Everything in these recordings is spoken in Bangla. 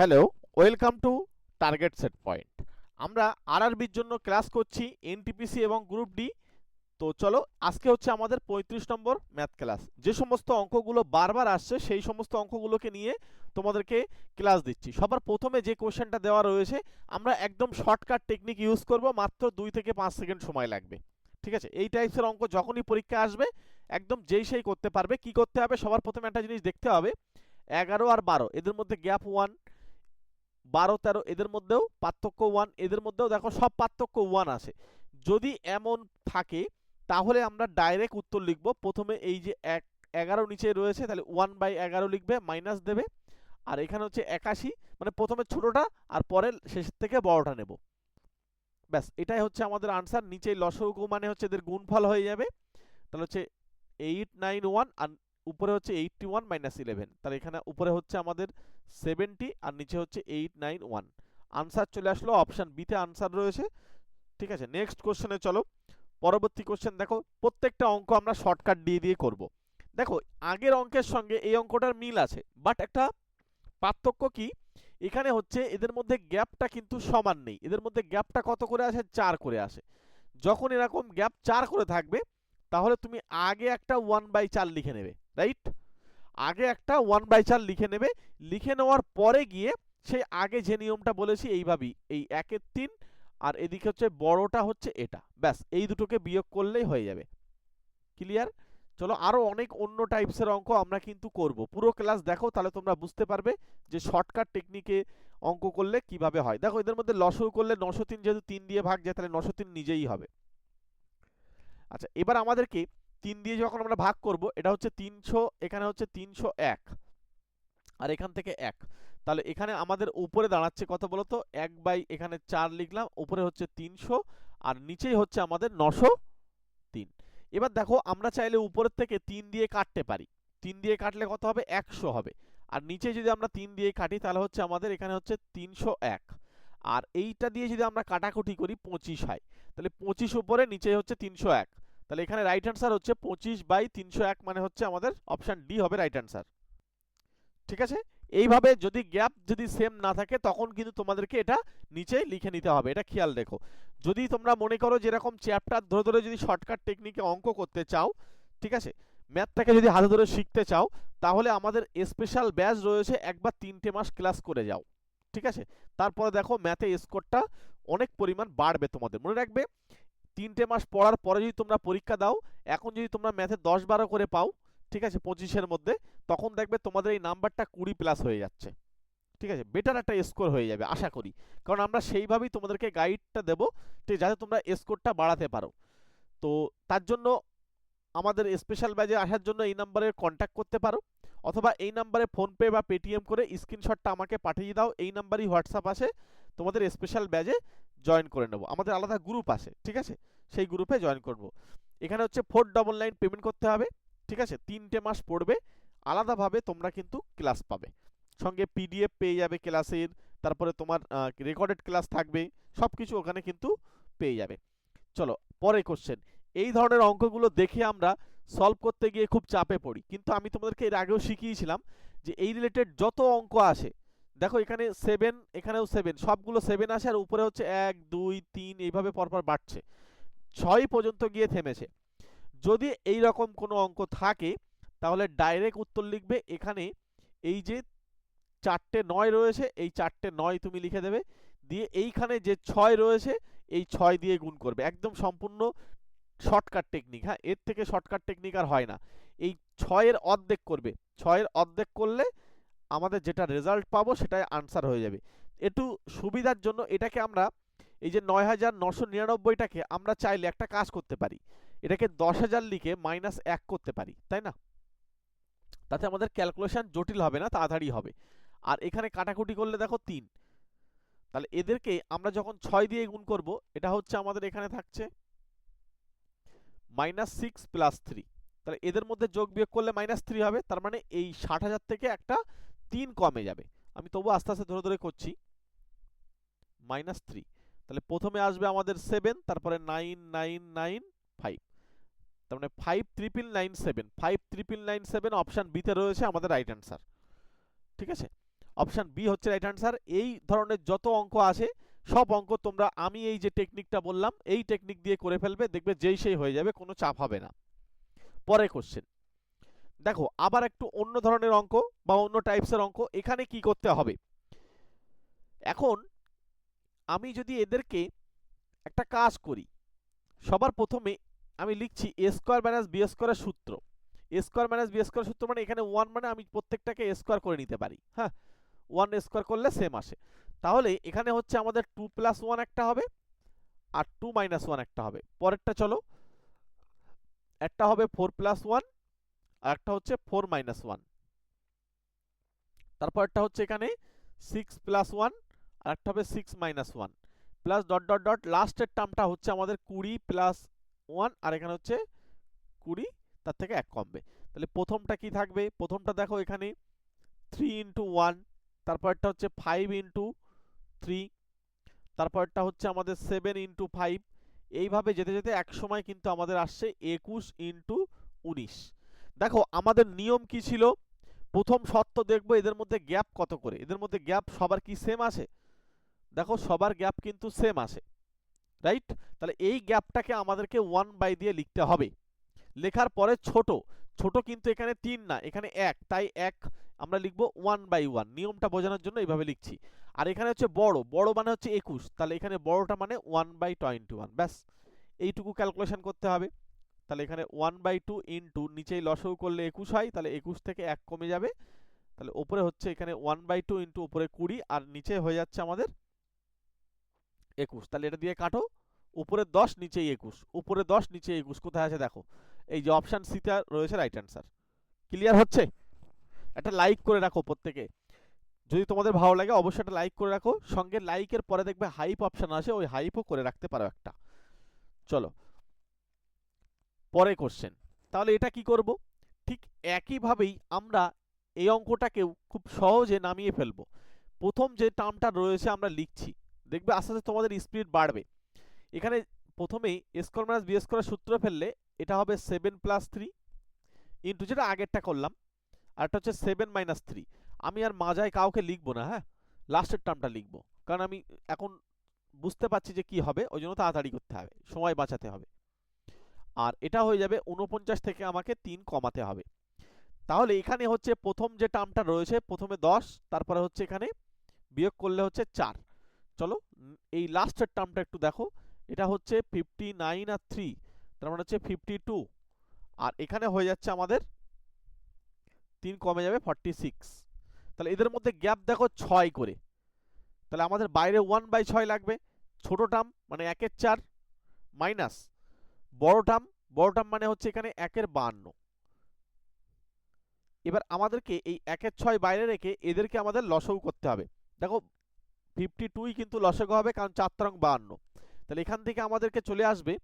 Hello welcome to target set point আমরা আরআরবির জন্য ক্লাস করছি এনটিপিসি এবং গ্রুপ ডি তো চলো, আজকে হচ্ছে আমাদের পঁয়ত্রিশ নম্বর ম্যাথ ক্লাস যে সমস্ত অঙ্কগুলো বারবার আসছে, সেই সমস্ত অঙ্কগুলোকে নিয়ে তোমাদেরকে ক্লাস দিচ্ছি। সবার প্রথমে যে কোশ্চেনটা দেওয়া রয়েছে, আমরা একদম শর্টকাট টেকনিক ইউজ করব, মাত্র দুই থেকে পাঁচ সেকেন্ড সময় লাগবে। ঠিক আছে? এই টাইপসের অঙ্ক যখনই পরীক্ষা আসবে, একদম যেই সেই করতে পারবে। কি করতে হবে? সবার প্রথমে একটা জিনিস দেখতে হবে। এগারো আর বারো, এদের মধ্যে গ্যাপ ওয়ান বারো, তেরো এদের মধ্যেও পার্থক্য ওয়ান এদের মধ্যেও দেখো সব পার্থক্য ওয়ান আছে। যদি এমন থাকে, তাহলে আমরা ডাইরেক্ট উত্তর লিখব। প্রথমে এই যে এক, এগারো নিচে রয়েছে, তাহলে ওয়ান বাই এগারো লিখবে মাইনাস দেবে। আর এখানে হচ্ছে একাশি মানে প্রথমে ছোটোটা আর পরে শেষের থেকে বড়টা নেব। ব্যাস, এটাই হচ্ছে আমাদের আনসার নিচে লসগু মানে হচ্ছে এদের গুণফল হয়ে যাবে। তাহলে হচ্ছে এইট নাইন ওয়ান আর উপরে হচ্ছে এইটটি ওয়ান মাইনাস ইলেভেন তাহলে এখানে উপরে হচ্ছে আমাদের সেভেন্টি আর নিচে হচ্ছে এইট নাইন ওয়ান আনসার চলে আসলো অপশান বিতে আনসার রয়েছে। ঠিক আছে নেক্সট কোশ্চেনে চলো। পরবর্তী কোশ্চেন দেখো, প্রত্যেকটা অঙ্ক আমরা শর্টকাট দিয়ে দিয়ে করব। দেখো, আগের অঙ্কের সঙ্গে এই অঙ্কটার মিল আছে বাট একটা পার্থক্য কি? এখানে হচ্ছে এদের মধ্যে গ্যাপটা কিন্তু সমান নেই। এদের মধ্যে গ্যাপটা কত করে আসে? চার করে আসে। যখন এরকম গ্যাপ চার করে থাকবে, তাহলে তুমি আগে একটা ওয়ান বাই চার লিখে নেবে। রাইট? আগে একটা ওয়ান বাই চার লিখে নেবে। লিখে নেওয়ার পরে গিয়ে সেই আগে যে নিয়মটা বলেছি এইভাবেই, এই একের তিন আর এদিকে হচ্ছে বড়টা হচ্ছে এটা। ব্যাস, এই দুটোকে বিয়োগ করলেই হয়ে যাবে। ক্লিয়ার? চলো আরও অনেক অন্য টাইপসের অঙ্ক আমরা কিন্তু করব। পুরো ক্লাস দেখো, তাহলে তোমরা বুঝতে পারবে যে শর্টকাট টেকনিকে অঙ্ক করলে কীভাবে হয়। দেখো, এদের মধ্যে লসও করলে নশো তিন যেহেতু তিন দিয়ে ভাগ যায়, তাহলে নশো তিন নিজেই হবে। আচ্ছা এবার আমাদেরকে তিন দিয়ে যখন আমরা ভাগ করব, এটা হচ্ছে তিনশো, এখানে হচ্ছে তিনশো এক। আর এখান থেকে এক। তাহলে এখানে আমাদের উপরে দাঁড়াচ্ছে কত বলতো? এক বাই এখানে চার লিখলাম, উপরে হচ্ছে তিনশো, আর নিচেই হচ্ছে আমাদের নশো তিন। এবার দেখো, আমরা চাইলে উপরের থেকে তিন দিয়ে কাটতে পারি। তিন দিয়ে কাটলে কত হবে? একশো হবে। আর নিচে যদি আমরা তিন দিয়ে কাটি, তাহলে হচ্ছে আমাদের এখানে হচ্ছে তিনশো এক। আর এইটা দিয়ে যদি আমরা কাটাকুটি করি, পঁচিশ হয়। তাহলে পঁচিশ উপরে নিচে হচ্ছে তিনশো এক। তাহলে এখানে রাইট অ্যান্সার হচ্ছে পঁচিশ বাই তিনশো এক মানে হচ্ছে আমাদের অপশান ডি হবে রাইট অ্যান্সার ঠিক আছে? এইভাবে যদি গ্যাপ যদি সেম না থাকে, তখন কিন্তু তোমাদেরকে এটা নিচে লিখে নিতে হবে। এটা খেয়াল রেখো। যদি তোমরা মনে করো যেরকম চ্যাপ্টার ধরে ধরে যদি শর্টকাট টেকনিকে অঙ্ক করতে চাও, ঠিক আছে? ম্যাথটাকে যদি হাতে ধরে শিখতে চাও, তাহলে আমাদের স্পেশাল ব্যাচ রয়েছে একবার তিনটে মাস ক্লাস করে যাও। ঠিক আছে? তারপরে দেখো ম্যাথে স্কোরটা অনেক পরিমাণ বাড়বে তোমাদের। মনে রাখবে? তিনটে মাস পড়ার পরে যদি তোমরা পরীক্ষা দাও, এখন যদি তোমরা ম্যাথে দশ বারো করে পাও, ঠিক আছে, পঁচিশের মধ্যে, তখন দেখবে তোমাদের এই নাম্বারটা কুড়ি প্লাস হয়ে যাচ্ছে। ঠিক আছে বেটার একটা স্কোর হয়ে যাবে, আশা করি। কারণ আমরা সেইভাবেই তোমাদেরকে গাইডটা দেবো যাতে তোমরা স্কোরটা বাড়াতে পারো। তো তার জন্য আমাদের স্পেশাল ব্যাচে আসার জন্য এই নাম্বারে কন্ট্যাক্ট করতে পারো, অথবা এই নাম্বারে ফোনপে বা পেটিএম করে স্ক্রিনশটটা আমাকে পাঠিয়ে দাও। এই নাম্বারই হোয়াটসঅ্যাপ আছে তোমাদের স্পেশাল ব্যাচে জয়েন করে নেব। আমাদের আলাদা গ্রুপ আছে, ঠিক আছে? সেই গ্রুপে জয়েন করব। এখানে হচ্ছে ফোর ডবল নাইন পেমেন্ট করতে হবে, ঠিক আছে? তিনটে মাস পড়বে, আলাদাভাবে তোমরা কিন্তু ক্লাস পাবে। সঙ্গে পিডিএফ পেয়ে যাবে ক্লাসের তারপরে তোমার রেকর্ডেড ক্লাস থাকবে সব কিছু ওখানে কিন্তু পেয়ে যাবে। চলো পরে কোশ্চেন এই ধরনের অঙ্কগুলো দেখে আমরা সলভ করতে গিয়ে খুব চাপে পড়ি। কিন্তু আমি তোমাদেরকে এর আগেও শিখিয়েছিলাম যে এই রিলেটেড যত অঙ্ক আসে দেখো, এখানে সেভেন এখানেও সেভেন সবগুলো সেভেন আসে আর উপরে হচ্ছে এক, দুই, তিন, এইভাবে পরপর বাড়ছে। ছয় পর্যন্ত গিয়ে থেমেছে। যদি এই রকম কোনো অঙ্ক থাকে, তাহলে ডাইরেক্ট উত্তর লিখবে এখানে এই যে চারটে নয় রয়েছে, এই চারটে নয় তুমি লিখে দেবে। দিয়ে এইখানে যে ছয় রয়েছে, এই ছয় দিয়ে গুণ করবে। একদম সম্পূর্ণ শর্টকাট টেকনিক হ্যাঁ? এর থেকে শর্টকাট টেকনিক আর হয় না। এই ছয়ের অর্ধেক করবে। ছয়ের অর্ধেক করলে আমাদের যেটা রেজাল্ট পাবো সেটাই আনসার হয়ে যাবে। একটু সুবিধার জন্য এটাকে আমরা, এই যে নয় হাজার নশো নিরানব্বইটাকে আমরা চাইলে একটা কাজ করতে পারি। এটাকে দশ হাজার লিখে মাইনাস এক করতে পারি, তাই না? তাতে আমাদের ক্যালকুলেশন জটিল হবে না, তাড়াতাড়ি হবে। আর এখানে কাটাকুটি করলে দেখো তিন। তাহলে এদেরকে আমরা যখন ছয় দিয়ে গুণ করব, এটা হচ্ছে আমাদের এখানে থাকছে মাইনাস সিক্স প্লাস থ্রি তাহলে এদের মধ্যে যোগ বিয়োগ করলে মাইনাস থ্রি হবে, তার মানে এই ষাট হাজার থেকে একটা তিন কমে যাবে। আমি তবু আস্তে আস্তে ধরে ধরে করছি। Minus three. তাহলে প্রথমে আসবে আমাদের সেভেন, তারপরে নাইন নাইন নাইন, ফাইভ। তার মানে five triple nine seven. Five triple nine seven option বিতে রয়েছে আমাদের রাইট অ্যান্সার। ঠিক আছে? অপশান বি হচ্ছে রাইট অ্যান্সার। এই ধরনের যত অঙ্ক আছে, সব অঙ্ক তোমরা আমি এই যে টেকনিকটা বললাম, এই টেকনিক দিয়ে করে ফেলবে, দেখবে যেই সেই হয়ে যাবে, কোনো চাপ হবে না। পরে কোশ্চেন দেখো, আবার একটু অন্য ধরনের অঙ্ক বা অন্য টাইপসের অঙ্ক, এখানে কি করতে হবে? এখন আমি যদি এদেরকে একটা কাজ করি, সবার প্রথমে আমি লিখছি এ স্কোয়ার মাইনাস বি স্কোয়ারের সূত্র। A square minus B square সূত্র মানে এখানে ওয়ান মানে আমি প্রত্যেকটাকে স্কোয়ার করে নিতে পারি হ্যাঁ? ওয়ান স্কোয়ার করলে সেম আসে। তাহলে এখানে হচ্ছে আমাদের টু প্লাস ওয়ান একটা হবে আর টু মাইনাস ওয়ান একটা হবে। পরেরটা চলো, একটা হবে ফোর প্লাস ওয়ান আর একটা হচ্ছে ফোর মাইনাস ওয়ান। তারপরটা হচ্ছে এখানে সিক্স প্লাস ওয়ান আর একটা হবে six minus one. Plus dot dot dot, লাস্টের টার্মটা হচ্ছে আমাদের কুড়ি প্লাস ওয়ান, আর এখানে হচ্ছে কুড়ি, তার থেকে এক কমবে। তাহলে প্রথমটা কি থাকবে? প্রথমটা দেখো এখানে থ্রি ইন্টু ওয়ান তারপরটা হচ্ছে ফাইভ ইন্টু থ্রি তারপরটা হচ্ছে আমাদের সেভেন ইন্টু ফাইভ। এইভাবে যেতে যেতে এক সময় কিন্তু আমাদের আসছে একুশ ইন্টু উনিশ। দেখো, আমাদের নিয়ম কি ছিল? প্রথম শর্ত দেখব এদের মধ্যে গ্যাপ কত করে? এদের মধ্যে গ্যাপ সবার কি সেম আছে? দেখো, সবার গ্যাপ কিন্তু সেম আছে রাইট তাহলে এই গ্যাপটাকে আমাদেরকে ওয়ান বাই দিয়ে লিখতে হবে। লেখার পরে ছোট ছোট কিন্তু এখানে তিন না, এখানে এক, তাই এক আমরা লিখব ওয়ান বাই ওয়ান নিয়মটা বোঝানোর জন্য এইভাবে লিখছি। আর এখানে হচ্ছে বড় বড় মানে হচ্ছে একুশ, তাহলে এখানে বড়টা মানে ওয়ান বাই টোয়েন্টি ওয়ান ব্যাস, এইটুকু ক্যালকুলেশন করতে হবে। তাহলে এখানে ওয়ান বাই টু ইন্টু নিচেই লসও করলে একুশ হয়, তাহলে একুশ থেকে এক কমে যাবে। তাহলে ওপরে হচ্ছে এখানে ওয়ান বাই টু ইন্টু উপরে কুড়ি, আর নিচে হয়ে যাচ্ছে আমাদের একুশ। তাহলে এটা দিয়ে কাটো, উপরে দশ, নিচেই একুশ। উপরে দশ নিচে একুশ, কোথায় আছে দেখো? এই যে অপশান সিতে রয়েছে রাইট অ্যান্সার ক্লিয়ার হচ্ছে? একটা লাইক করে রাখো প্রত্যেকে। যদি তোমাদের ভালো লাগে অবশ্যই একটা লাইক করে রাখো। সঙ্গে লাইকের পরে দেখবে হাইপ অপশান আছে ওই হাইপও করে রাখতে পারো একটা। চলো। পরে কোশ্চেন তাহলে এটা কি করব? ঠিক একইভাবেই আমরা এই অঙ্কটাকেও খুব সহজে নামিয়ে ফেলব। প্রথম যে টার্মটা রয়েছে আমরা লিখছি। দেখবে আস্তে আস্তে তোমাদের স্পিড বাড়বে। এখানে প্রথমেই স্কোয়ার মাইনাস বি স্কোয়ারের সূত্র ফেললে এটা হবে সেভেন প্লাস থ্রি ইন্টু যেটা আগেরটা করলাম। আর একটা হচ্ছে সেভেন মাইনাস থ্রি আমি আর মাজায় কাউকে লিখব না হ্যাঁ? লাস্টের টার্মটা লিখব। কারণ আমি এখন বুঝতে পারছি যে কি হবে, ওই জন্য তাড়াতাড়ি করতে হবে। সময় বাঁচাতে হবে। আর এটা হয়ে যাবে উনপঞ্চাশ থেকে আমাকে তিন কমাতে হবে। তাহলে এখানে হচ্ছে প্রথম যে টার্মটা রয়েছে, প্রথমে দশ, তারপরে হচ্ছে এখানে বিয়োগ করলে হচ্ছে চার। চলো এই লাস্টের টার্মটা একটু দেখো। এটা হচ্ছে ফিফটি নাইন আর থ্রি তার মানে হচ্ছে ফিফটি টু আর এখানে হয়ে যাচ্ছে আমাদের তিন কমে যাবে ফর্টি সিক্স তাহলে এদের মধ্যে গ্যাপ দেখো ছয় করে। তাহলে আমাদের বাইরে ওয়ান বাই ছয় লাগবে। ছোটো টার্ম মানে একের চার মাইনাস বড় টার্ম বড় টার্ম মানে হচ্ছে এখানে একের বাহান্ন। এবার আমাদেরকে এই একের ছয় বাইরে রেখে এদেরকে আমাদের লসও করতে হবে। দেখো ফিফটি টুই কিন্তু লসগো হবে কারণ চার তরং বাহান্ন। তাহলে এখান থেকে আমাদেরকে চলে আসবে।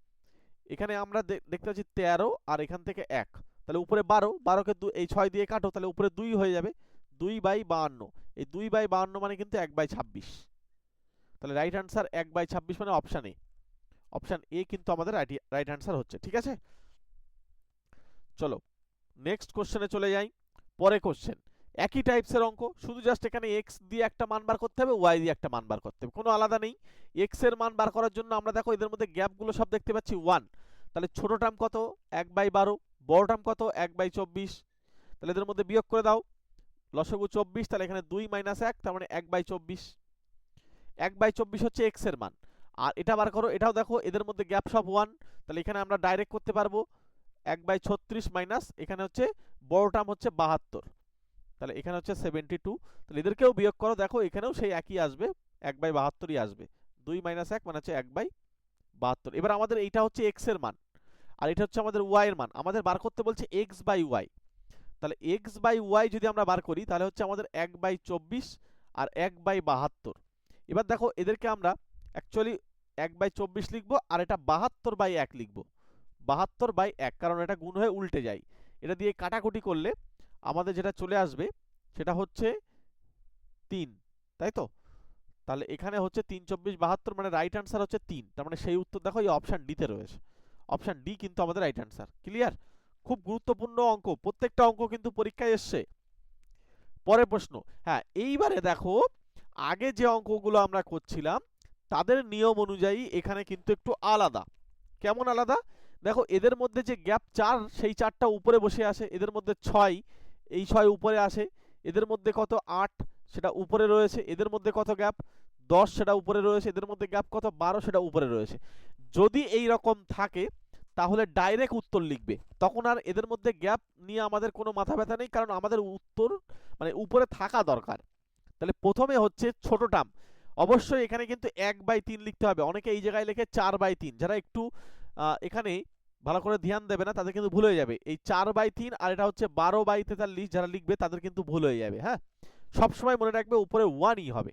এখানে আমরা দেখতে পাচ্ছি তেরো আর এখান থেকে এক। তাহলে উপরে বারো, বারোকে দু, এই ছয় দিয়ে কাটো, তাহলে উপরে দুই হয়ে যাবে। দুই বাই বাহান্ন। এই দুই বাই বাহান্ন মানে কিন্তু এক বাই ছাব্বিশ। তাহলে রাইট অ্যান্সার এক বাই ছাব্বিশ মানে অপশান অপশান এ কিন্তু আমাদের রাইট অ্যান্সার হচ্ছে, ঠিক আছে? চলো নেক্সট কোশ্চেনে চলে যাই পরে কোশ্চেন একই টাইপসের অঙ্ক, শুধু জাস্ট এখানে এক্স দিয়ে একটা মান বার করতে হবে ওয়াই দিয়ে একটা মান বার করতে হবে, কোনো আলাদা নেই এক্সের মান বার করার জন্য আমরা দেখো এদের মধ্যে গ্যাপগুলো সব দেখতে পাচ্ছি ওয়ান তাহলে ছোট টার্ম কত? এক বাই বারো, বড় টার্ম কত? এক বাই চব্বিশ, তাহলে এদের মধ্যে বিয়োগ করে দাও, লসগু চব্বিশ, তাহলে এখানে দুই মাইনাস এক, তার মানে এক বাই চব্বিশ, এক বাই চব্বিশ হচ্ছে এক্সের মান আর এটা বার করো, এটাও দেখো, এদের মধ্যে গ্যাপ সব ওয়ান তাহলে এখানে আমরা ডাইরেক্ট করতে পারব এক বাই ছত্রিশ মাইনাস এখানে হচ্ছে বড় টার্ম হচ্ছে বাহাত্তর। তাহলে এখানে হচ্ছে সেভেন্টি টু তাহলে এদেরকেও বিয়োগ করো, দেখো এখানেও সেই একই আসবে, এক বাই বাহাত্তরই আসবে। দুই মাইনাস এক মানে হচ্ছে এক বাই বাহাত্তর। এবার আমাদের এইটা হচ্ছে এক্সের মান, আর এটা হচ্ছে আমাদের ওয়াই এর মান। আমাদের বার করতে বলছে এক্স বাই ওয়াই তাহলে এক্স বাই ওয়াই যদি আমরা বার করি, তাহলে হচ্ছে আমাদের এক বাই চব্বিশ আর এক বাই বাহাত্তর। এবার দেখো এদেরকে আমরা অ্যাকচুয়ালি এক বাই চব্বিশ লিখব আর এটা বাহাত্তর বাই এক লিখব। বাহাত্তর বাই এক, কারণ এটা গুণ হয়ে উল্টে যায়। এটা দিয়ে কাটাকুটি করলে আমাদের যেটা চলে আসবে সেটা হচ্ছে তিন, তাই তো? তাহলে এখানে হচ্ছে তিন চব্বিশ বাহাত্তর মানে রাইট অ্যান্সার হচ্ছে তিন, তার মানে সেই উত্তর দেখো এই অপশান ডিতে রয়েছে। অপশান ডি কিন্তু আমাদের রাইট অ্যান্সার ক্লিয়ার খুব গুরুত্বপূর্ণ অঙ্ক, প্রত্যেকটা অঙ্ক কিন্তু পরীক্ষায় এসছে। পরের প্রশ্ন হ্যাঁ এইবারে দেখো, আগে যে অঙ্কগুলো আমরা করছিলাম তাদের নিয়ম অনুযায়ী এখানে কিন্তু একটু আলাদা। কেমন আলাদা? দেখো, এদের মধ্যে যে গ্যাপ চার, সেই চারটা উপরে বসে আসে, এদের মধ্যে ছয়, এই ছয় উপরে আসে, এদের মধ্যে কত আট, সেটা উপরে রয়েছে, এদের মধ্যে কত গ্যাপ? দশ, সেটা উপরে রয়েছে, এদের মধ্যে গ্যাপ কত? বারো, সেটা উপরে রয়েছে। যদি এই রকম থাকে, তাহলে ডাইরেক্ট উত্তর লিখবে। তখন আর এদের মধ্যে গ্যাপ নিয়ে আমাদের কোনো মাথা ব্যথা নেই, কারণ আমাদের উত্তর মানে উপরে থাকা দরকার। তাহলে প্রথমে হচ্ছে ছোট টার্ম অবশ্যই এখানে কিন্তু এক বাই তিন লিখতে হবে। অনেকে এই জায়গায় লেখে চার বাই তিন। যারা একটু এখানে ভালো করে ধ্যান দেবে না, তাদের কিন্তু ভুল হয়ে যাবে। এই চার বাই তিন আর এটা হচ্ছে বারো বাই তেতাল্লিশ যারা লিখবে তাদের কিন্তু ভুল হয়ে যাবে হ্যাঁ? সবসময় মনে রাখবে উপরে ওয়ানই হবে।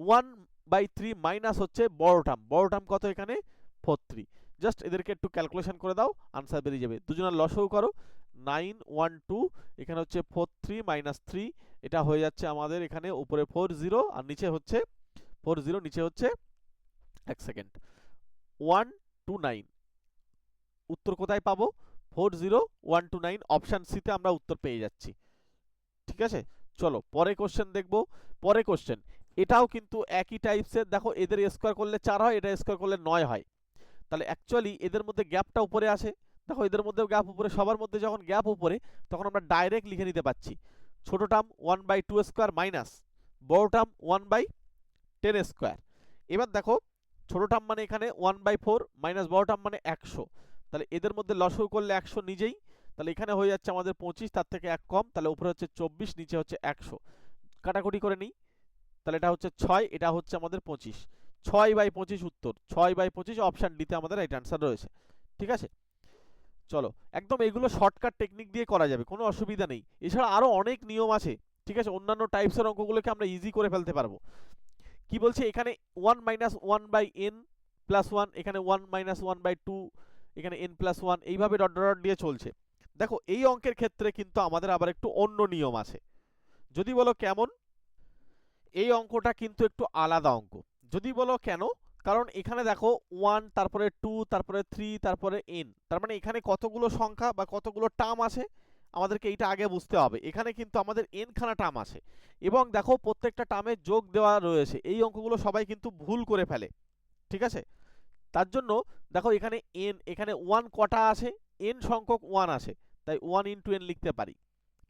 ওয়ান বাই থ্রি মাইনাস হচ্ছে বড় টার্ম কত এখানে? ফোর থ্রি জাস্ট এদেরকে একটু ক্যালকুলেশন করে দাও আনসার বেরিয়ে যাবে। দুজনের লসও করো। নাইন ওয়ান টু এখানে হচ্ছে ফোর থ্রি মাইনাস থ্রি এটা হয়ে যাচ্ছে আমাদের এখানে উপরে ফোর জিরো আর নিচে হচ্ছে ফোর জিরো নিচে হচ্ছে এক সেকেন্ড ওয়ান টু নাইন উত্তর কোথায় পাবো? Four zero one two nine option সিতে আমরা উত্তর পেয়ে যাচ্ছি। ঠিক আছে? চলো পরে কোশ্চেন দেখব। পরে কোশ্চেন এটাও কিন্তু একই টাইপসের দেখো, এদের স্কোয়ার করলে চার হয়, এটা স্কোয়ার করলে নয় হয়। তাহলে অ্যাকচুয়ালি এদের মধ্যে গ্যাপটা উপরে আসে। দেখো, এদের মধ্যেও গ্যাপ উপরে, সবার মধ্যে যখন গ্যাপ উপরে, তখন আমরা ডাইরেক্ট লিখে নিতে পারছি। ছোট term one by two square minus বড় term one by ten square এবার দেখো, ছোট টার্ম মানে এখানে ওয়ান বাই ফোর মাইনাস বড় টার্ম মানে একশো। তাহলে এদের মধ্যে লসও করলে একশো নিজেই, তাহলে এখানে হয়ে যাচ্ছে আমাদের পঁচিশ, তার থেকে এক কম, তাহলে উপরে হচ্ছে চব্বিশ, নিচে হচ্ছে একশো। কাটাকুটি করে নিই, তাহলে এটা হচ্ছে ছয়, এটা হচ্ছে আমাদের পঁচিশ। ছয় বাই পঁচিশ উত্তর, ছয় বাই পঁচিশ অপশান ডিতে আমাদের রাইট অ্যান্সার রয়েছে। ঠিক আছে? চলো, একদম এগুলো শর্টকাট টেকনিক দিয়ে করা যাবে, কোনো অসুবিধা নেই। এছাড়া আরও অনেক নিয়ম আছে, ঠিক আছে? অন্যান্য টাইপসের অঙ্কগুলোকে আমরা ইজি করে ফেলতে পারব। কি বলছে? এখানে one minus one by N plus one এখানে one minus one by two এখানে এন প্লাস ওয়ান এইভাবে ডট ডট দিয়ে চলছে। দেখো, এই অঙ্কের ক্ষেত্রে কিন্তু আমাদের আবার একটু অন্য নিয়ম আছে। যদি বলো কেমন? এই অঙ্কটা কিন্তু একটু আলাদা অঙ্ক। যদি বলো কেন? কারণ এখানে দেখো ওয়ান তারপরে টু তারপরে থ্রি তারপরে এন তার মানে এখানে কতগুলো সংখ্যা বা কতগুলো টার্ম আছে, আমাদেরকে এইটা আগে বুঝতে হবে। এখানে কিন্তু আমাদের এন খানা টার্ম আছে। এবং দেখো প্রত্যেকটা টার্মে যোগ দেওয়া রয়েছে। এই অঙ্কগুলো সবাই কিন্তু ভুল করে ফেলে। ঠিক আছে? তার জন্য দেখো এখানে এন এখানে ওয়ান কটা আছে? এন সংখ্যক ওয়ান আছে। তাই ওয়ান ইন্টু এন লিখতে পারি।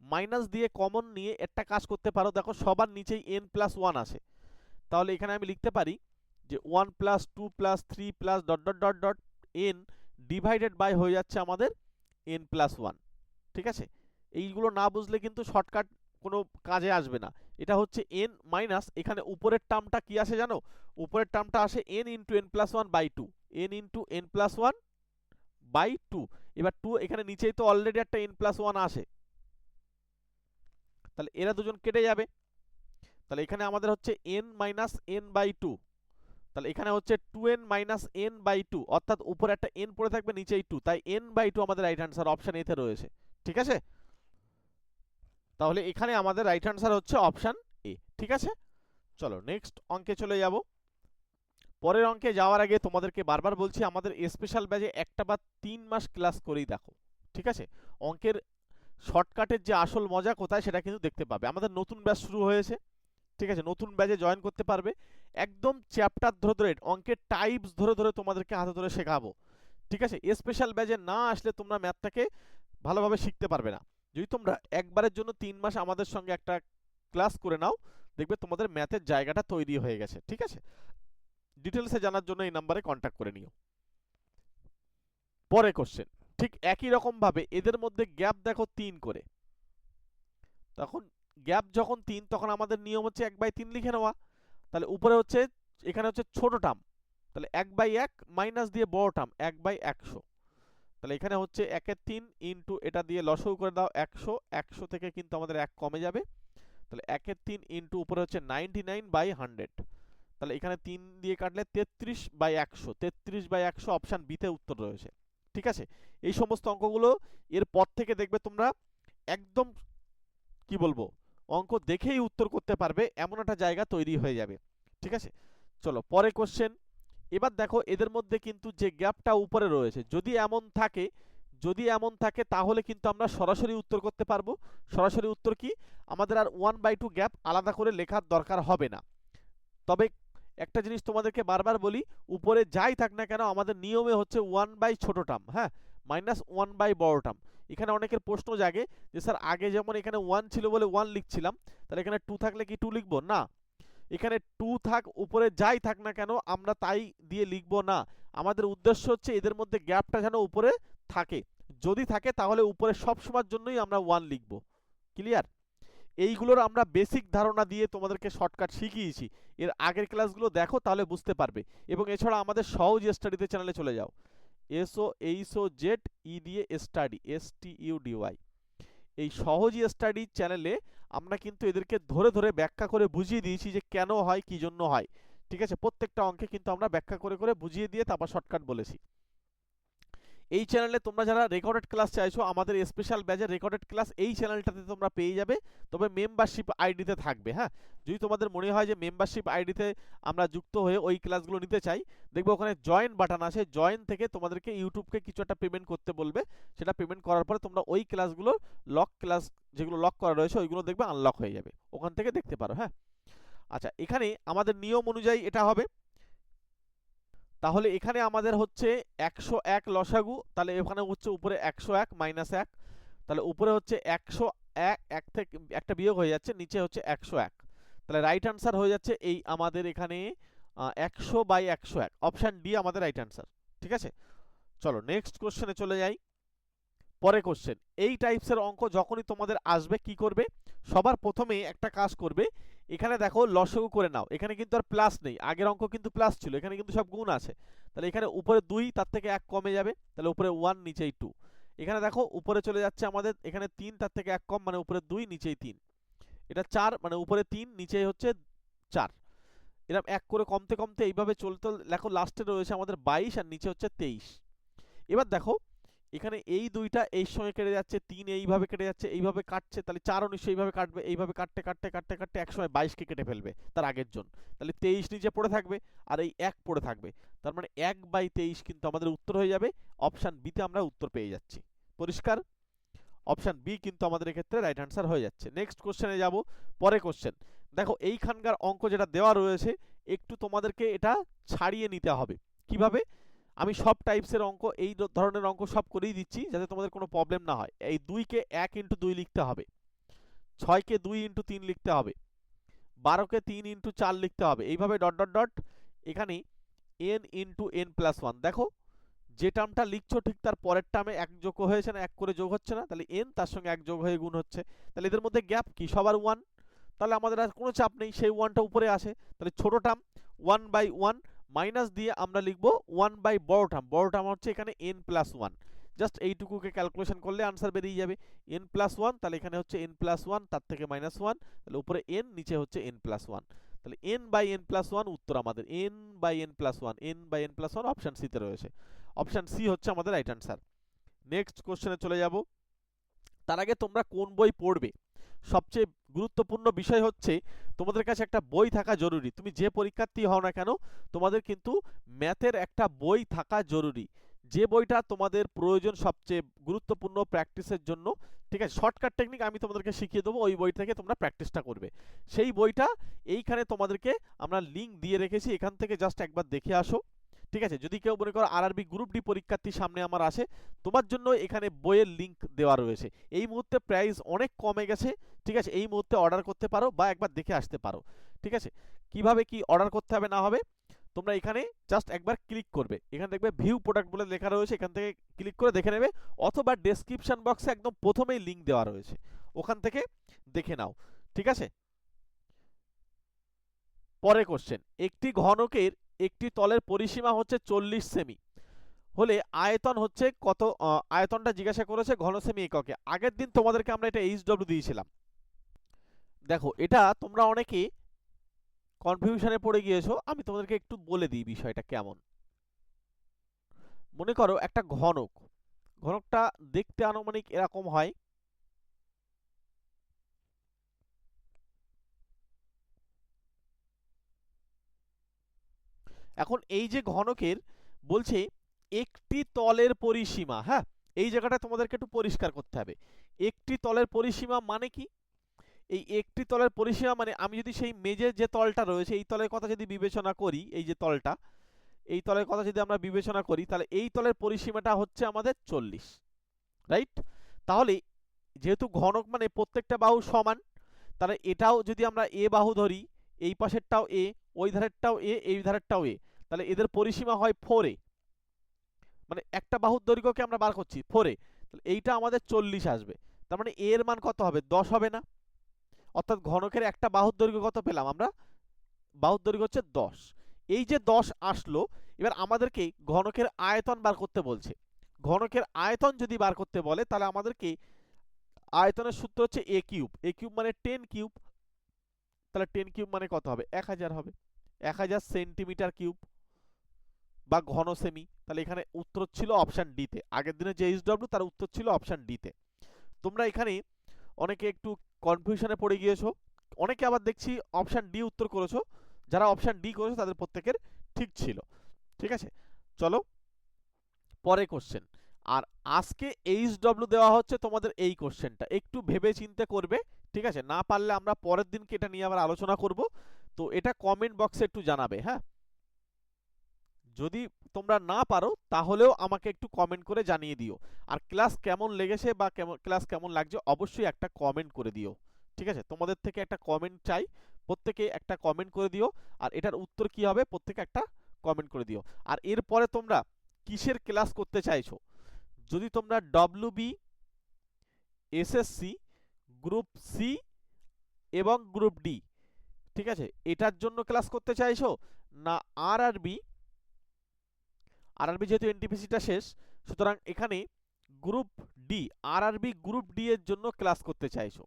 মাইনাস দিয়ে কমন নিয়ে একটা কাজ করতে পারো। দেখো সবার নিচেই এন প্লাস ওয়ান আছে। তাহলে এখানে আমি লিখতে পারি যে one plus two plus three plus dot dot dot dot N divided by হয়ে যাচ্ছে আমাদের এন প্লাস ওয়ান ঠিক আছে? এইগুলো না বুঝলে কিন্তু শর্টকাট কোনো কাজে আসবে না। এটা হচ্ছে এন মাইনাস এখানে উপরের টার্মটা কি আসে জানো? উপরের টার্মটা আসে N into N plus one by two N into N plus one by two এবার টু এখানে নিচেই তো অলরেডি একটা এন প্লাস ওয়ান আসে। তাহলে এরা দুজন কেটে যাবে। তাহলে এখানে আমাদের হচ্ছে N minus N by two তাহলে এখানে হচ্ছে two N minus N by two অর্থাৎ উপরে একটা এন পড়ে থাকবে, নিচেই টু তাই এন বাই টু আমাদের রাইট অ্যান্সার অপশান এতে রয়েছে। ঠিক আছে? তাহলে এখানে আমাদের রাইট অ্যান্সার হচ্ছে অপশান এ ঠিক আছে? চলো নেক্সট অঙ্কে চলে যাব। পরের অঙ্কে যাওয়ার আগে তোমাদেরকে বারবার বলছি, আমাদের স্পেশাল ব্যাচে একটা বা তিন মাস ক্লাস করেই দেখো, ঠিক আছে? অঙ্কের শর্টকাটের যে আসল মজা কোথায় সেটা কিন্তু দেখতে পাবে। আমাদের নতুন ব্যাচ শুরু হয়েছে, ঠিক আছে? নতুন ব্যাচে জয়েন করতে পারবে। একদম চ্যাপ্টার ধরে ধরে, অঙ্কের টাইপস ধরে ধরে তোমাদেরকে হাতে ধরে শেখাবো। ঠিক আছে? স্পেশাল ব্যাচে না আসলে তোমরা ম্যাথটাকে ভালোভাবে শিখতে পারবে না। যদি তোমরা একবারের জন্য তিন মাস আমাদের সঙ্গে একটা ক্লাস করে নাও, দেখবে তোমাদের ম্যাথের জায়গাটা তৈরি হয়ে গেছে। ঠিক আছে? ডিটেলসে জানার জন্য এই নাম্বারে কন্ট্যাক্ট করে নিও। পরে কোশ্চেন ঠিক একই রকম ভাবে এদের মধ্যে গ্যাপ দেখো তিন করে। তখন গ্যাপ যখন তিন, তখন আমাদের নিয়ম হচ্ছে এক বাই তিন লিখে নেওয়া। তাহলে উপরে হচ্ছে, এখানে হচ্ছে ছোট টার্ম তাহলে এক বাই এক মাইনাস দিয়ে বড় টার্ম এক বাই একশো। তাহলে এখানে হচ্ছে একের তিন ইন্টু এটা দিয়ে লসও করে দাও একশো একশো থেকে কিন্তু আমাদের এক কমে যাবে। তাহলে একের তিন ইন্টু উপরে হচ্ছে নাইনটি নাইন বাই হান্ড্রেড তাহলে এখানে তিন দিয়ে কাটলে তেত্রিশ বাই একশো, তেত্রিশ বাই একশো অপশান বিতে উত্তর রয়েছে। ঠিক আছে? এই সমস্ত অঙ্কগুলো এর পর থেকে দেখবে তোমরা একদম, কি বলব অঙ্ক দেখেই উত্তর করতে পারবে, এমন একটা জায়গা তৈরি হয়ে যাবে। ঠিক আছে? চলো পরে কোশ্চেন এবার দেখো, এদের মধ্যে কিন্তু যে গ্যাপটা উপরে রয়েছে, যদি এমন থাকে, যদি এমন থাকে, তাহলে কিন্তু আমরা সরাসরি উত্তর করতে পারব। সরাসরি উত্তর কি? আমাদের আর ওয়ান বাই টু গ্যাপ আলাদা করে লেখার দরকার হবে না। তবে একটা জিনিস তোমাদেরকে বারবার বলি, উপরে যাই থাক না কেন, আমাদের নিয়মে হচ্ছে ওয়ান বাই ছোট টার্ম হ্যাঁ? মাইনাস ওয়ান বাই বড় টার্ম এখানে অনেকের প্রশ্ন জাগে যে, স্যার, আগে যেমন এখানে ওয়ান ছিল বলে ওয়ান লিখছিলাম, তাহলে এখানে টু থাকলে কি টু লিখব? না। এখানে টু থাক, উপরে যাই থাক না কেন, আমরা তাই দিয়ে লিখব না। আমাদের উদ্দেশ্য হচ্ছে এদের মধ্যে গ্যাপটা যেন উপরে থাকে। যদি থাকে, তাহলে উপরে সব সময়ের জন্যই আমরা ওয়ান লিখব। ক্লিয়ার এইগুলোর আমরা বেসিক ধারণা দিয়ে তোমাদেরকে শর্টকাট শিখিয়েছি। এর আগের ক্লাসগুলো দেখো, তাহলে বুঝতে পারবে। এবং এছাড়া আমাদের সহজ স্টাডিতে চ্যানেলে চলে যাও। এসও এইসও জেড ই দিয়ে study S T U D Y এই সহজ স্টাডি চ্যানেলে আমরা কিন্তু এদেরকে ধরে ধরে ব্যাখ্যা করে বুঝিয়ে দিয়েছি যে কেন হয়, কি জন্য হয়। ঠিক আছে? প্রত্যেকটা অঙ্কে কিন্তু আমরা ব্যাখ্যা করে করে বুঝিয়ে দিয়ে তারপর শর্টকাট বলেছি। এই চ্যানেলে তোমরা যারা রেকর্ডেড ক্লাস চাইছো, আমাদের স্পেশাল ব্যাচের রেকর্ডেড ক্লাস এই চ্যানেলটাতে তোমরা পেয়ে যাবে। তবে মেম্বারশিপ আইডিতে থাকবে হ্যাঁ? যদি তোমাদের মনে হয় যে মেম্বারশিপ আইডিতে আমরা যুক্ত হয়ে ওই ক্লাসগুলো নিতে চাই, দেখবে ওখানে জয়েন বাটন আছে জয়েন থেকে তোমাদেরকে ইউটিউবকে কিছু একটা পেমেন্ট করতে বলবে। সেটা পেমেন্ট করার পরে তোমরা ওই ক্লাসগুলো লক ক্লাস যেগুলো লক করা রয়েছে, ওইগুলো দেখবে আনলক হয়ে যাবে। ওখান থেকে দেখতে পারো হ্যাঁ? আচ্ছা এখানে আমাদের নিয়ম অনুযায়ী এটা হবে। তাহলে এখানে আমাদের হচ্ছে একশো এক লসাগু, তাহলে এখানে হচ্ছে উপরে একশো এক মাইনাস এক, তাহলে উপরে হচ্ছে একশো এক এক থেকে একটা বিয়োগ হয়ে যাচ্ছে, নিচে হচ্ছে একশো এক। তাহলে রাইট আনসার হয়ে যাচ্ছে এই আমাদের এখানে একশো বাই একশো এক। অপশান ডি আমাদের রাইট আনসার ঠিক আছে? চলো নেক্সট কোশ্চেনে চলে যাই। পরে কোশ্চেন এই টাইপসের অঙ্ক যখনই তোমাদের আসবে, কি করবে? সবার প্রথমে একটা কাজ করবে এখানে দেখো লসগু করে নাও। এখানে কিন্তু আর প্লাস নেই। আগের অঙ্ক কিন্তু প্লাস ছিল। এখানে কিন্তু সব গুণ আছে। তাহলে এখানে উপরে দুই, তার থেকে এক কমে যাবে। তাহলে উপরে ওয়ান নিচেই টু এখানে দেখো উপরে চলে যাচ্ছে আমাদের, এখানে তিন, তার থেকে এক কম মানে উপরে দুই, নিচেই তিন। এটা চার মানে উপরে তিন, নিচেই হচ্ছে চার। এরকম এক করে কমতে কমতে এইভাবে চলতে দেখো লাস্টে রয়েছে আমাদের বাইশ আর নিচে হচ্ছে তেইশ। এবার দেখো এখানে এই দুইটা এই সময় কেটে যাচ্ছে, তিন এইভাবে কেটে যাচ্ছে, এইভাবে কাটছে, তাহলে চারও নিশ্চয়ই এইভাবে কাটবে, এইভাবে কাটতে কাটতে কাটতে কাটতে এক সময় বাইশকে কেটে ফেলবে তার আগের জন। তাহলে তেইশ নিচে পড়ে থাকবে আর এই এক পড়ে থাকবে। তার মানে এক বাই তেইশ কিন্তু আমাদের উত্তর হয়ে যাবে অপশান বিতে আমরা উত্তর পেয়ে যাচ্ছি। পরিষ্কার? অপশান বি কিন্তু আমাদের এক্ষেত্রে রাইট আনসার হয়ে যাচ্ছে। নেক্সট কোশ্চেনে যাব, পরে কোশ্চেন দেখো এইখানকার অঙ্ক যেটা দেওয়া রয়েছে, একটু তোমাদেরকে এটা ছাড়িয়ে নিতে হবে। কীভাবে? আমি সব টাইপসের অঙ্ক, এই ধরনের অঙ্ক সব করেই দিচ্ছি যাতে তোমাদের কোনো প্রবলেম না হয়। এই দুইকে এক ইন্টু দুই লিখতে হবে। ছয়কে দুই ইন্টু তিন লিখতে হবে। বারোকে তিন ইন্টু চার লিখতে হবে। এইভাবে ডট ডট ডট এখানে N into N plus one দেখো, যে টার্মটা লিখছো ঠিক তার পরের টার্মে এক যোগ হয়েছে না, এক করে যোগ হচ্ছে না, তাহলে এন তার সঙ্গে এক যোগ হয়ে গুণ হচ্ছে। তাহলে এদের মধ্যে গ্যাপ কি? সবার ওয়ান তাহলে আমাদের আর কোনো চাপ নেই। সেই ওয়ানটা উপরে আসে। তাহলে ছোটো term one by one minus দিয়ে আমরা লিখব ওয়ান বাই বড় টার্ম বড় টার্ম হচ্ছে এখানে এন প্লাস ওয়ান জাস্ট এইটুকুকে ক্যালকুলেশন করলে আনসার বেরিয়ে যাবে। এন প্লাস ওয়ান তাহলে এখানে হচ্ছে এন প্লাস ওয়ান তার থেকে মাইনাস ওয়ান তাহলে উপরে এন নিচে হচ্ছে এন প্লাস ওয়ান তাহলে N by N plus one উত্তর আমাদের। N by N plus one N by N plus one option সিতে রয়েছে। অপশান সি হচ্ছে আমাদের রাইট আনসার নেক্সট কোশ্চেনে চলে যাব। তার আগে তোমরা কোন বই পড়বে? সবচেয়ে গুরুত্বপূর্ণ বিষয় হচ্ছে তোমাদের কাছে একটা বই থাকা জরুরি। তুমি যে পরীক্ষার্থী হও না কেন, তোমাদের কিন্তু ম্যাথের একটা বই থাকা জরুরি। যে বইটা তোমাদের প্রয়োজন সবচেয়ে গুরুত্বপূর্ণ প্র্যাকটিসের জন্য, ঠিক আছে, শর্টকাট টেকনিক আমি তোমাদেরকে শিখিয়ে দেবো, ওই বই থেকে তোমরা প্র্যাকটিসটা করবে। সেই বইটা এইখানে তোমাদেরকে আমরা লিঙ্ক দিয়ে রেখেছি, এখান থেকে জাস্ট একবার দেখে আসো। ঠিক আছে? যদি কেউ মনে করো আরআরবি গ্রুপ ডি পরীক্ষার্থী সামনে আমার আসে, তোমার জন্য এখানে বইয়ের লিঙ্ক দেওয়া রয়েছে। এই মুহূর্তে প্রাইস অনেক কমে গেছে, ঠিক আছে? এই মুহূর্তে অর্ডার করতে পারো বা একবার দেখে আসতে পারো, ঠিক আছে? কীভাবে কি অর্ডার করতে হবে না হবে, তোমরা এখানে জাস্ট একবার ক্লিক করবে। এখানে দেখবে ভিউ প্রোডাক্ট বলে লেখা রয়েছে, এখান থেকে ক্লিক করে দেখে নেবে, অথবা ডেসক্রিপশন বক্সে একদম প্রথমেই লিঙ্ক দেওয়া রয়েছে। ওখান থেকে দেখে নাও, ঠিক আছে? পরে কোশ্চেন একটি ঘনকের একটি তলের পরিসীমা হচ্ছে চল্লিশ সেমি। হলে আয়তন হচ্ছে কত আয়তনটা জিজ্ঞাসা করেছে ঘন সেমি এককে। আগের দিন তোমাদেরকে আমরা এটা এইচ ডব্লিউ দিয়েছিলাম। দেখো, এটা তোমরা অনেকে কনফিউশনে পড়ে গিয়েছো। আমি তোমাদেরকে একটু বলে দিই বিষয়টা কেমন। মনে করো একটা ঘনক। ঘনকটা দেখতে আনুমানিক এরকম হয় এখন এই যে ঘনকের বলছে, একটি তলের পরিসীমা হ্যাঁ? এই জায়গাটা তোমাদেরকে একটু পরিষ্কার করতে হবে। একটি তলের পরিসীমা মানে কি? এই একটি তলের পরিসীমা মানে আমি যদি সেই মেজের যে তলটা রয়েছে, এই তলের কথা যদি বিবেচনা করি, এই যে তলটা, এই তলের কথা যদি আমরা বিবেচনা করি, তাহলে এই তলের পরিসীমাটা হচ্ছে আমাদের চল্লিশ, রাইট? তাহলে যেহেতু ঘনক মানে প্রত্যেকটা বাহু সমান, তাহলে এটাও যদি আমরা এ বাহু ধরি, এই পাশেরটাও এ, ওই ধারেরটাও এ, এই ধারেরটাও এ তাহলে এদের পরিসীমা হয় ফোরে মানে একটা বাহুর দৈর্ঘ্যকে আমরা বার করছি ফোর তাহলে এইটা আমাদের চল্লিশ আসবে। তার মানে এর মান কত হবে? দশ হবে না। অর্থাৎ ঘনকের একটা বাহুর দৈর্ঘ্য কত পেলাম আমরা? বাহুর দৈর্ঘ্য হচ্ছে দশ। এই যে দশ আসলো, এবার আমাদেরকে ঘনকের আয়তন বার করতে বলছে। ঘনকের আয়তন যদি বার করতে বলে, তাহলে আমাদেরকে আয়তনের সূত্র হচ্ছে এ কিউব এ কিউব মানে টেন কিউব তাহলে টেন কিউব মানে কত হবে? এক হাজার হবে। এক হাজার সেন্টিমিটার কিউব বা ঘন সেমি তাহলে এখানে উত্তর ছিল অপশান ডিতে আগের দিনে যে এইচ ডব্লিউ তার উত্তর ছিল অপশান ডিতে তোমরা এখানে অনেকে একটু কনফিউশনে পড়ে গিয়েছো। অনেকে আবার দেখছি অপশান ডি উত্তর করেছ। যারা অপশান ডি করেছ, তাদের প্রত্যেকের ঠিক ছিল। ঠিক আছে? চলো পরে কোশ্চেন আর আজকে এইচ ডব্লিউ দেওয়া হচ্ছে তোমাদের এই কোশ্চেনটা একটু ভেবে চিন্তে করবে, ঠিক আছে? না পারলে আমরা পরের দিনকে এটা নিয়ে আবার আলোচনা করব। তো এটা কমেন্ট বক্সে একটু জানাবে হ্যাঁ? যদি তোমরা না পারো, তাহলেও আমাকে একটু কমেন্ট করে জানিয়ে দিও। আর ক্লাস কেমন লেগেছে বা কেমন ক্লাস কেমন লাগছে, অবশ্যই একটা কমেন্ট করে দিও। ঠিক আছে? তোমাদের থেকে একটা কমেন্ট চাই, প্রত্যেকে একটা কমেন্ট করে দিও, আর এটার উত্তর কি হবে, প্রত্যেকে একটা কমেন্ট করে দিও। আর এরপরে তোমরা কিসের ক্লাস করতে চাইছো? যদি তোমরা W B SSC group C এবং গ্রুপ ডি ঠিক আছে? এটার জন্য ক্লাস করতে চাইছো? না আর আর বি আর আরবি যেহেতু এনটিপিসিটা শেষ, সুতরাং এখানে গ্রুপ ডি আর আরবি গ্রুপ ডি এর জন্য ক্লাস করতে চাইছো।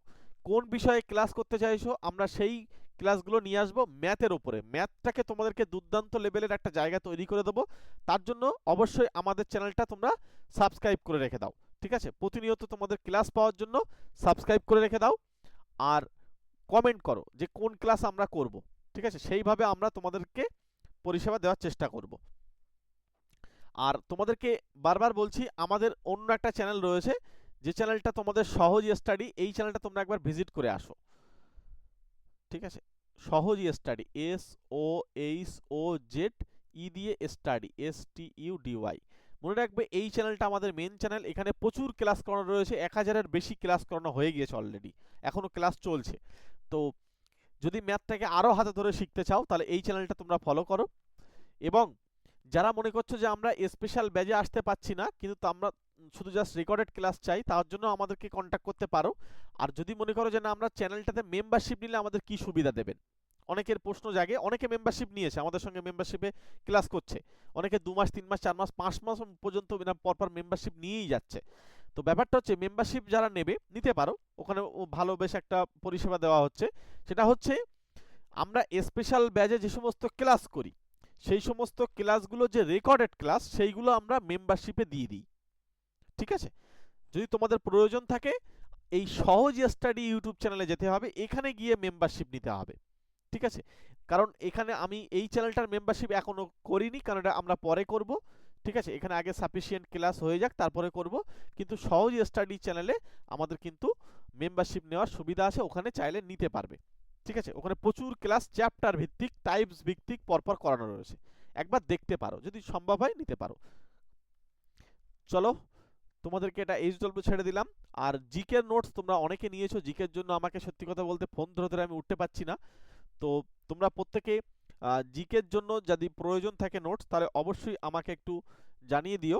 কোন বিষয়ে ক্লাস করতে চাইছো? আমরা সেই ক্লাসগুলো নিয়ে আসব ম্যাথের ওপরে ম্যাথটাকে তোমাদেরকে দুর্দান্ত লেভেলের একটা জায়গা তৈরি করে দেবো। তার জন্য অবশ্যই আমাদের চ্যানেলটা তোমরা সাবস্ক্রাইব করে রেখে দাও। ঠিক আছে? প্রতিনিয়ত তোমাদের ক্লাস পাওয়ার জন্য সাবস্ক্রাইব করে রেখে দাও। আর কমেন্ট করো যে কোন ক্লাস আমরা করব। ঠিক আছে? সেইভাবে আমরা তোমাদেরকে পরিষেবা দেওয়ার চেষ্টা করব। আর তোমাদেরকে বারবার বলছি, আমাদের অন্য একটা চ্যানেল রয়েছে, যে চ্যানেলটা তোমাদের সহজ স্টাডি এই চ্যানেলটা তোমরা একবার ভিজিট করে আসো। ঠিক আছে? সহজ study S O H O Z E দিয়ে study S T U D Y মনে রাখবে, এই চ্যানেলটা আমাদের মেন চ্যানেল এখানে প্রচুর ক্লাস করানো রয়েছে, এক হাজারের বেশি ক্লাস করানো হয়ে গিয়েছে অলরেডি এখনও ক্লাস চলছে। তো যদি ম্যাথটাকে আরও হাতে ধরে শিখতে চাও, তাহলে এই চ্যানেলটা তোমরা ফলো করো। এবং যারা মনে করছ যে আমরা স্পেশাল ব্যাজে আসতে পাচ্ছি না, কিন্তু আমরা শুধু জাস্ট রেকর্ডেড ক্লাস চাই, তার জন্য আমাদেরকে কন্ট্যাক্ট করতে পারো। আর যদি মনে করো যে না, আমরা চ্যানেলটাতে মেম্বারশিপ নিলে আমাদের কি সুবিধা দেবেন? অনেকের প্রশ্ন জাগে, অনেকে মেম্বারশিপ নিয়েছে, আমাদের সঙ্গে মেম্বারশিপে ক্লাস করছে। অনেকে দু মাস, তিন মাস, চার মাস, পাঁচ মাস পর্যন্ত পরপর মেম্বারশিপ নিয়েই যাচ্ছে। তো ব্যাপারটা হচ্ছে মেম্বারশিপ যারা নেবে, নিতে পারো। ওখানে ভালো বেশ একটা পরিষেবা দেওয়া হচ্ছে। সেটা হচ্ছে, আমরা স্পেশাল ব্যাজে যে সমস্ত ক্লাস করি সেই সমস্ত ক্লাসগুলো যে রেকর্ডেড ক্লাস সেইগুলো আমরা মেম্বারশিপে দিয়ে দিই। ঠিক আছে? যদি তোমাদের প্রয়োজন থাকে, এই সহজ স্টাডি ইউটিউব চ্যানেলে যেতে হবে, এখানে গিয়ে মেম্বারশিপ নিতে হবে। ঠিক আছে? কারণ এখানে আমি এই চ্যানেলটার মেম্বারশিপ এখনও করিনি, কারণ এটা আমরা পরে করব। ঠিক আছে? এখানে আগে সাফিসিয়েন্ট ক্লাস হয়ে যাক, তারপরে করব। কিন্তু সহজ স্টাডি চ্যানেলে আমাদের কিন্তু মেম্বারশিপ নেওয়ার সুবিধা আছে, ওখানে চাইলে নিতে পারবে। ঠিক আছে? ওখানে প্রচুর ক্লাস চ্যাপ্টার ভিত্তিক টাইপস ভিত্তিক পরপর করানো রয়েছে। একবার দেখতে পারো, যদি সম্ভব হয় নিতে পারো। চলো, তোমাদেরকে এটা এইচ ডব্লিউ ছেড়ে দিলাম। আর জিকের নোটস তোমরা অনেকে নিয়েছো জিকের জন্য আমাকে সত্যি কথা বলতে ফোন ধরে ধরে আমি উঠতে পারছি না। তো তোমরা প্রত্যেকে জিকের জন্য যদি প্রয়োজন থাকে নোটস তাহলে অবশ্যই আমাকে একটু জানিয়ে দিও।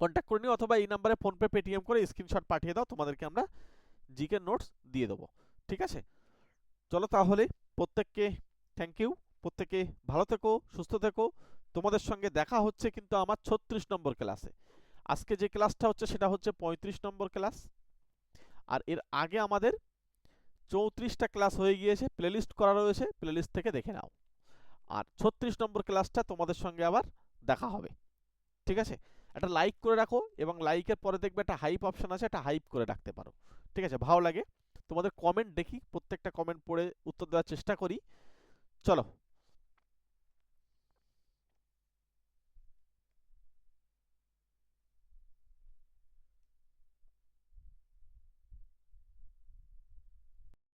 কন্ট্যাক্ট করে নিও অথবা এই নাম্বারে ফোনপে পেটিএম করে স্ক্রিনশট পাঠিয়ে দাও। তোমাদেরকে আমরা জিকের নোটস দিয়ে দেবো। ঠিক আছে? চলো তাহলে প্রত্যেককে থ্যাংক ইউ প্রত্যেকে ভালো থেকো, সুস্থ থেকো। তোমাদের সঙ্গে দেখা হচ্ছে কিন্তু আমার ছত্রিশ নম্বর ক্লাসে আজকে যে ক্লাসটা হচ্ছে সেটা হচ্ছে পঁয়ত্রিশ নম্বর ক্লাস আর এর আগে আমাদের চৌত্রিশটা ক্লাস হয়ে গিয়েছে প্লেলিস্ট করা রয়েছে প্লেলিস্ট থেকে দেখে নাও। আর ছত্রিশ নম্বর ক্লাসটা তোমাদের সঙ্গে আবার দেখা হবে। ঠিক আছে? একটা লাইক করে রাখো এবং লাইকের পরে দেখবে একটা হাইপ অপশান আছে, একটা হাইপ করে রাখতে পারো। ঠিক আছে? ভালো লাগে। তোমাদের কমেন্ট দেখি প্রত্যেকটা কমেন্ট পড়ে উত্তর দেওয়ার চেষ্টা করি। চলো।